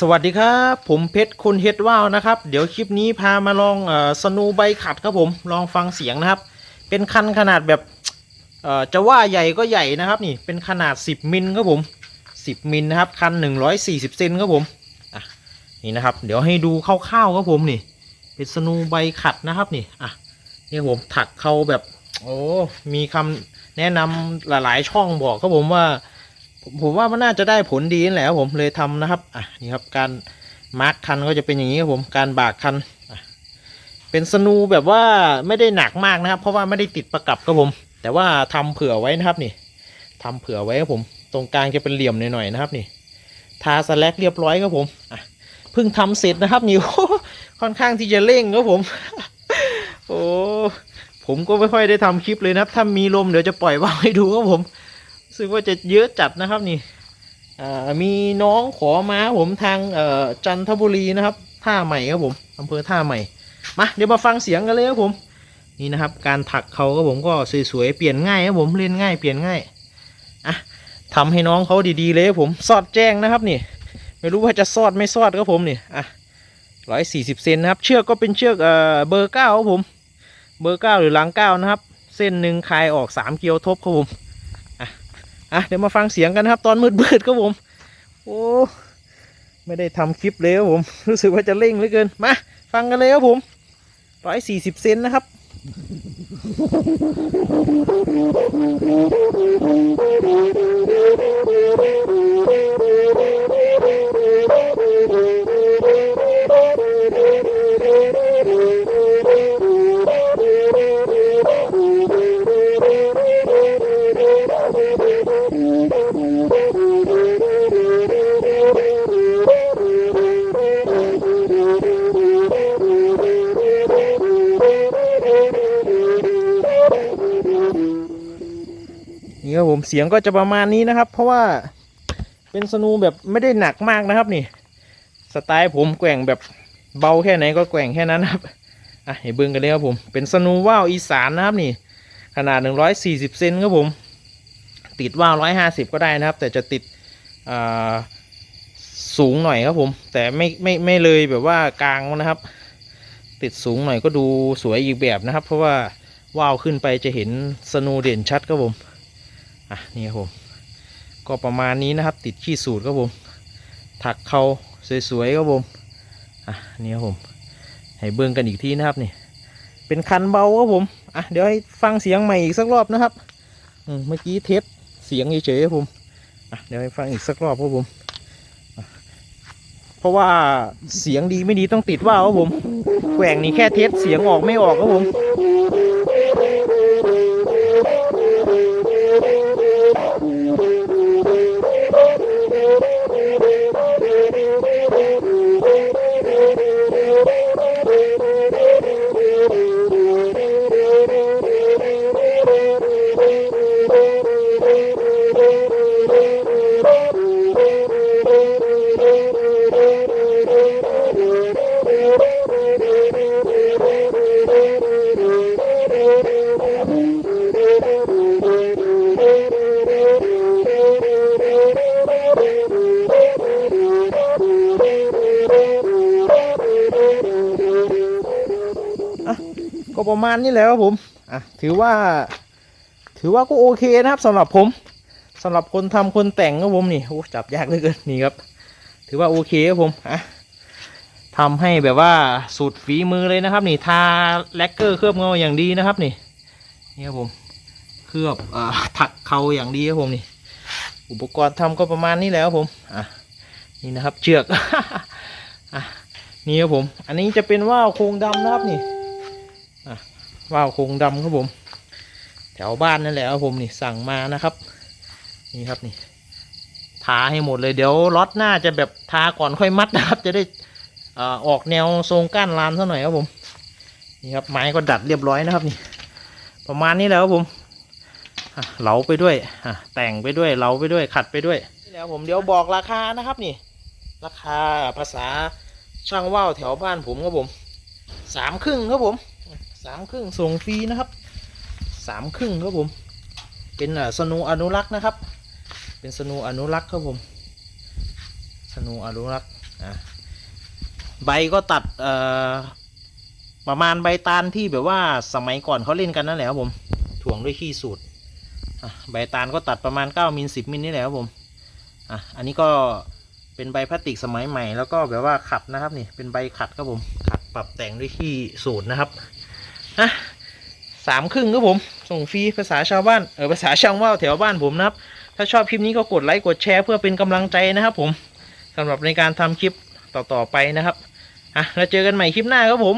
สวัสดีครับ ผมเพชรคนเฮ็ดว่าวนะครับ เดี๋ยวคลิปนี้พามาลองอสนูใบขัดครับผมลองฟังเสียงนะครับ เป็นคันขนาดแบบจะว่าใหญ่ก็ใหญ่นะครับนี่เป็นขนาด 10 มิลครับผม 10 มิลนะครับคัน 140 เซนครับผมนี่นะครับ เดี๋ยวให้ดูคร่าวๆครับผมนี่ เป็นสนูใบขัดนะครับนี่อะนี่ผมถักเขาแบบโอ้มีคำแนะนำหลายๆช่องบอกครับผมว่า ผมผมว่ามันน่าจะได้ผลดีนั่นแหละผมเลยทำนะครับอะนี่ครับการมาร์คคันก็จะเป็นอย่างนี้ครับผมการบากคันเป็นสนูแบบว่าไม่ได้หนักมากนะครับ เพราะว่าไม่ได้ติดประกับครับผม แต่ว่าทำเผื่อไว้นะครับนี่ทำเผื่อไว้ครับผม ตรงกลางจะเป็นเหลี่ยมหน่อยๆนะครับนี่ทาสแลกเรียบร้อยครับผมอะเพิ่งทำเสร็จนะครับนี่ค่อนข้างที่จะเร่งครับผมโอ้ผมก็ไม่ค่อยได้ทำคลิปเลยนะครับ ถ้ามีลมเดี๋ยวจะปล่อยว่างให้ดูครับผม รู้สึกว่าจะเยอะจัดนะครับนี่มีน้องขอมาผมทางจันทบุรีนะครับท่าใหม่ครับผมอำเภอท่าใหม่มาเดี๋ยวมาฟังเสียงกันเลยครับผม นี่นะครับ การถักเขาครับผมก็สวยๆเปลี่ยนง่ายครับผมเล่นง่ายเปลี่ยนง่ายอะทำให้น้องเขาดีๆเลยครับผมสอดแจ้งนะครับนี่ ไม่รู้ว่าจะสอดไม่สอดครับผมนี่อะร้อยสี่สิบเซนนะครับ เชือกก็เป็นเชือกเอ่อเบอร์เก้าครับผม เบอร์เก้าหรือหลังเก้านะครับ เส้นหนึ่งคลายออกสามเกลียวทบครับผม อะเดี๋ยวมาฟังเสียงกันนะครับ ตอนมืดๆครับผม โอ้ไม่ได้ทำคลิปเลยครับผม รู้สึกว่าจะเร่งเหลือเกิน มา ฟังกันเลยครับผมร้อยสี่สิบเซนนะครับ นี่ครับผมเสียงก็จะประมาณนี้นะครับ เพราะว่าเป็นสนูแบบไม่ได้หนักมากนะครับนี่ สไตล์ผมแกว่งแบบเบาแค่ไหนก็แกว่งแค่นั้นครับอะเห็นเบิ้งกันเลยครับผมเป็นสนูว่าวอีสานนะครับนี่ ขนาด 140เซนครับผม ติดว่าว150 ก็ได้นะครับ แต่จะติดอ่าสูงหน่อยครับผม แต่ไม่ไม่ไม่เลยแบบว่ากลางนะครับ ติดสูงหน่อยก็ดูสวยอีกแบบนะครับ เพราะว่าว่าวขึ้นไปจะเห็นสนูเด่นชัดครับผม อะนี่ครับผม ก็ประมาณนี้นะครับ ติดขี้สูตรครับผม ถักเขาสวยๆครับผม อะนี่ครับผม ให้เบิ่งกันอีกทีนะครับนี่ เป็นคันเบาครับผม อะเดี๋ยวให้ฟังเสียงใหม่อีกสักรอบนะครับ อืมเมื่อกี้เทสเสียงเฉยๆครับผม อะเดี๋ยวให้ฟังอีกสักรอบครับผม เพราะว่าเสียงดีไม่ดีต้องติดว่าวครับผม แกว่งนี่แค่เทสเสียงออกไม่ออกครับผม ประมาณนี้แหละครับผมอะถือว่า ถือว่าก็โอเคนะครับสำหรับผมสำหรับคนทำคนแต่งครับผมนี่โอ้จับยากเหลือเกินนี่ครับ ถือว่าโอเคครับผมอะทำให้แบบว่าสุดฝีมือเลยนะครับ นี่ทาแลกเกอร์เคลือบเงาอย่างดีนะครับนี่นี่ครับผมเคลือบอ่าถักเขาอย่างดีครับผมนี่ อุปกรณ์ทำก็ประมาณนี้แล้วผมอะนี่นะครับเชือกอะนี่ครับผม อันนี้จะเป็นว่าวโครงดำนะครับนี่ ว่าวโคงดำครับผม แถวบ้านนั่นแหละครับผมนี่สั่งมานะครับ นี่ครับนี่ทาให้หมดเลยเดี๋ยวล็อตหน้าจะแบบทาก่อนค่อยมัดนะครับ จะได้อ่อออกแนวทรงก้านลานซะหน่อยครับผมนี่ครับไม้ก็ดัดเรียบร้อยนะครับนี่ ประมาณนี้แล้วครับผมเหลาไปด้วยอะแต่งไปด้วยเหลาไปด้วยขัดไปด้วยนี่แล้วผมเดี๋ยวบอกราคานะครับนี่ ราคาภาษาช่างว่าวแถวบ้านผมครับผมสามครึ่งครับผม สามครึ่งส่งฟรีนะครับสามครึ่งครับผม เป็นสนูอนุรักษ์นะครับ เป็นสนูอนุรักษ์ครับผมสนูอนุรักษ์อะใบก็ตัดเอ่อประมาณใบตาลที่แบบว่าสมัยก่อนเขาเล่นกันนั่นแหละครับผมถ่วงด้วยขี้สูตรใบตาลก็ตัดประมาณ 9มิล10มิลนี่แหละครับผมอะอันนี้ก็เป็นใบพลาสติกสมัยใหม่ แล้วก็แบบว่าขัดนะครับนี่เป็นใบขัดครับผมขัดปรับแต่งด้วยขี้สูตรนะครับ อะสามครึ่งครับผม ส่งฟรีภาษาชาวบ้านเออภาษาชางว่าวแถวบ้านผมนะครับ ถ้าชอบคลิปนี้ก็กดไลค์กดแชร์เพื่อเป็นกำลังใจนะครับผมสำหรับในการทำคลิปต่อๆไปนะครับอะแล้วเจอกันใหม่คลิปหน้าครับผม